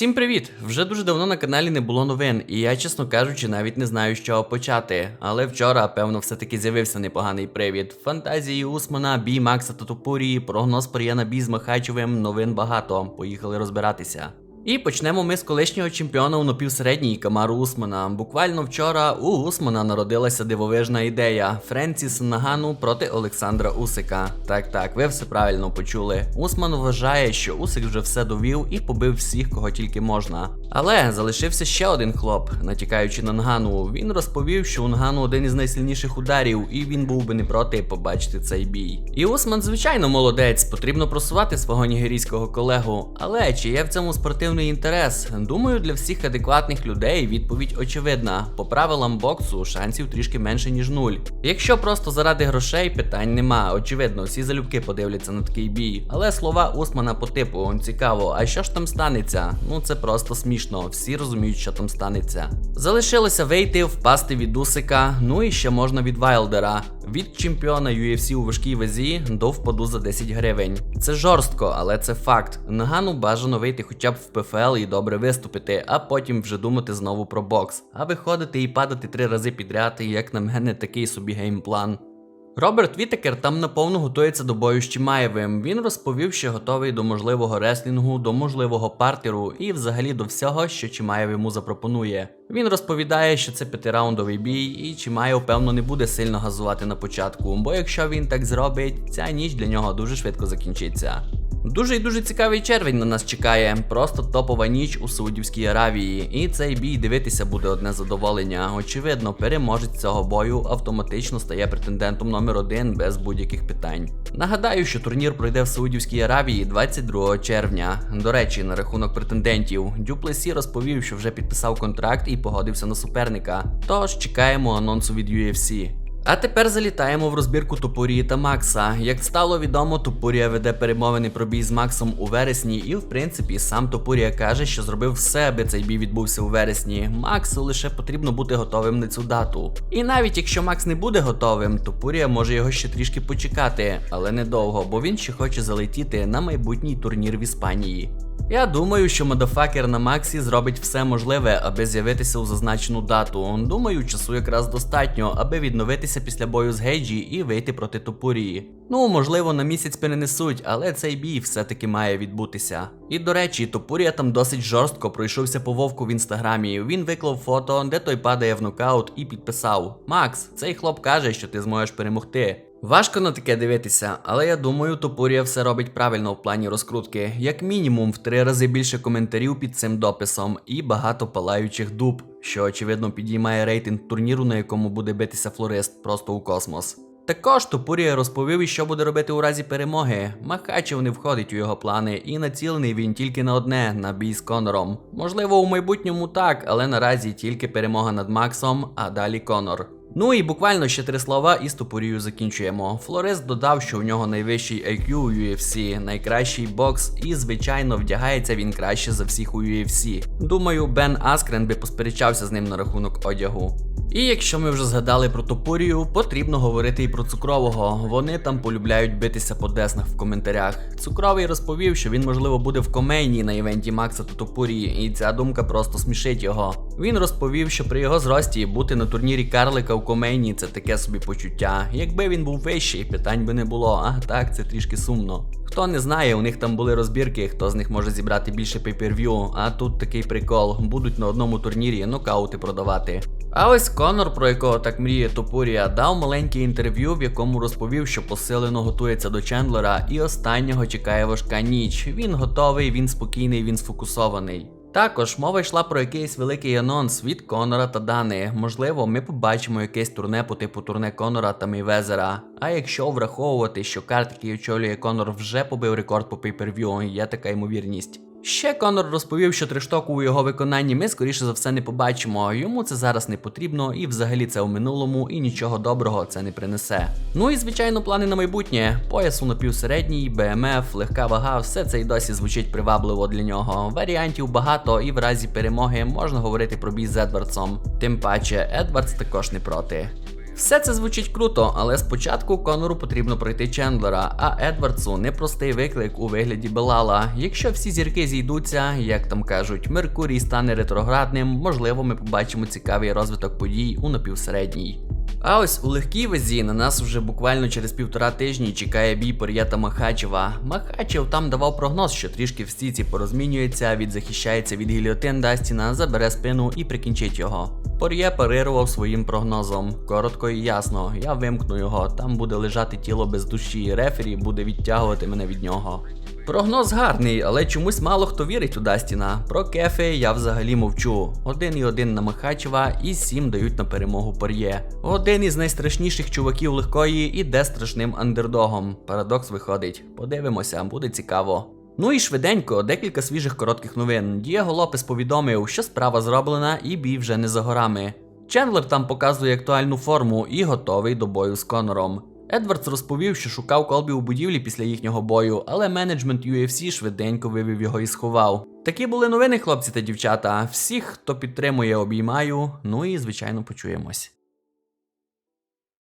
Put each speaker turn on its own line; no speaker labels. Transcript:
Всім привіт! Вже дуже давно на каналі не було новин, і я, чесно кажучи, навіть не знаю, з чого почати. Але вчора, певно, все-таки з'явився непоганий привід. Фантазії Усмана, бій Макса та Топурії, прогноз Прияна Бі з Махачевим, новин багато. Поїхали розбиратися. І почнемо ми з колишнього чемпіона у напівсередній Камару Усмана. Буквально вчора у Усмана народилася дивовижна ідея Френсіс Нагану проти Олександра Усика. Так, так, ви все правильно почули. Усман вважає, що Усик вже все довів і побив всіх, кого тільки можна. Але залишився ще один хлоп, натякаючи на Нгану. Він розповів, що у Нгану один із найсильніших ударів, і він був би не проти побачити цей бій. І Усман, звичайно, молодець, потрібно просувати свого нігерійського колегу. Але чи є в цьому спортивний інтерес? Думаю, для всіх адекватних людей відповідь очевидна. По правилам боксу шансів трішки менше, ніж нуль. Якщо просто заради грошей, питань нема. Очевидно, всі залюбки подивляться на такий бій. Але слова Усмана по типу цікаво, а що ж там станеться? Ну це просто смішно, всі розуміють, що там станеться. Залишилося вийти, впасти від Усика, ну і ще можна від Вайлдера. Від чемпіона UFC у важкій вазі до впаду за 10 гривень. Це жорстко, але це факт. Нагану бажано вийти хоча б в ПФЛ і добре виступити, а потім вже думати знову про бокс. А виходити і падати три рази підряд, як на мене, такий собі геймплан. Роберт Вітекер там наповну готується до бою з Чимаєвим. Він розповів, що готовий до можливого реслінгу, до можливого партеру і взагалі до всього, що Чимаєв йому запропонує. Він розповідає, що це п'ятираундовий бій, і Чимаєв, певно, не буде сильно газувати на початку, бо якщо він так зробить, ця ніч для нього дуже швидко закінчиться. Дуже і дуже цікавий червень на нас чекає. Просто топова ніч у Саудівській Аравії. І цей бій дивитися буде одне задоволення. Очевидно, переможець цього бою автоматично стає претендентом номер один без будь-яких питань. Нагадаю, що турнір пройде в Саудівській Аравії 22 червня. До речі, на рахунок претендентів, Дюплесі розповів, що вже підписав контракт і погодився на суперника. Тож чекаємо анонсу від UFC. А тепер залітаємо в розбірку Топорії та Макса. Як стало відомо, Топорія веде перемовини про бій з Максом у вересні, і в принципі сам Топорія каже, що зробив все, аби цей бій відбувся у вересні. Максу лише потрібно бути готовим на цю дату. І навіть якщо Макс не буде готовим, Топорія може його ще трішки почекати, але недовго, бо він ще хоче залетіти на майбутній турнір в Іспанії. Я думаю, що модофакер на Максі зробить все можливе, аби з'явитися у зазначену дату. Думаю, часу якраз достатньо, аби відновитися після бою з Гейджі і вийти проти Топурії. Ну, можливо, на місяць перенесуть, але цей бій все-таки має відбутися. І до речі, Топурія там досить жорстко пройшовся по вовку в інстаграмі. Він виклав фото, де той падає в нокаут, і підписав: Макс, цей хлоп каже, що ти зможеш перемогти. Важко на таке дивитися, але я думаю, Топурія все робить правильно в плані розкрутки. Як мінімум в три рази більше коментарів під цим дописом і багато палаючих дуб, що очевидно підіймає рейтинг турніру, на якому буде битися флорист просто у космос. Також Топурія розповів, і що буде робити у разі перемоги. Махачев не входить у його плани, і націлений він тільки на одне на бій з Конором. Можливо, у майбутньому так, але наразі тільки перемога над Максом, а далі Конор. Ну і буквально ще три слова і з Топорію закінчуємо. Флорист додав, що у нього найвищий IQ у UFC, найкращий бокс, і, звичайно, вдягається він краще за всіх у UFC. Думаю, Бен Аскрен би посперечався з ним на рахунок одягу. І якщо ми вже згадали про Топорію, потрібно говорити і про цукрового. Вони там полюбляють битися по деснах в коментарях. Цукровий розповів, що він, можливо, буде в комейні на івенті Макса та Топорії, і ця думка просто смішить його. Він розповів, що при його зрості бути на турнірі Карлика в комейні це таке собі почуття. Якби він був вищий, питань би не було. А так, це трішки сумно. Хто не знає, у них там були розбірки, хто з них може зібрати більше пейперв'ю, а тут такий прикол, будуть на одному турнірі нокаути продавати. А ось Конор, про якого так мріє Топурія, дав маленьке інтерв'ю, в якому розповів, що посилено готується до Чендлера, і останнього чекає важка ніч. Він готовий, він спокійний, він сфокусований. Також мова йшла про якийсь великий анонс від Конора та Дани. Можливо, ми побачимо якесь турне по типу турне Конора та Мейвезера. А якщо враховувати, що карт, який очолює Конор, вже побив рекорд по пейперв'ю, є така ймовірність. Ще Конор розповів, що трештоку у його виконанні ми скоріше за все не побачимо. Йому це зараз не потрібно, і взагалі це у минулому, і нічого доброго це не принесе. Ну і звичайно, плани на майбутнє. Пояс у напівсередній, БМФ, легка вага, все це й досі звучить привабливо для нього. Варіантів багато, і в разі перемоги можна говорити про бій з Едвардсом. Тим паче, Едвардс також не проти. Все це звучить круто, але спочатку Конору потрібно пройти Чендлера, а Едвардсу непростий виклик у вигляді Белала. Якщо всі зірки зійдуться, як там кажуть, Меркурій стане ретроградним, можливо, ми побачимо цікавий розвиток подій у напівсередній. А ось у легкій вазі на нас вже буквально через півтора тижні чекає бій Пор'є та Махачева. Махачев там давав прогноз, що трішки в стіці порозмінюється, відзахищається від гільотин Дастіна, забере спину і прикінчить його. Пор'є парирував своїм прогнозом. Коротко і ясно, я вимкну його, там буде лежати тіло без душі, рефері буде відтягувати мене від нього. Прогноз гарний, але чомусь мало хто вірить у Дастіна. Про кефи я взагалі мовчу. Один і один на Махачева і сім дають на перемогу Пор'є. Один із найстрашніших чуваків легкої іде страшним андердогом. Парадокс виходить. Подивимося, буде цікаво. Ну і швиденько, декілька свіжих коротких новин. Дієго Лопес повідомив, що справа зроблена і бій вже не за горами. Чендлер там показує актуальну форму і готовий до бою з Конором. Едвардс розповів, що шукав колбі у будівлі після їхнього бою, але менеджмент UFC швиденько вивів його і сховав. Такі були новини, хлопці та дівчата. Всіх, хто підтримує, обіймаю. Ну і звичайно почуємось.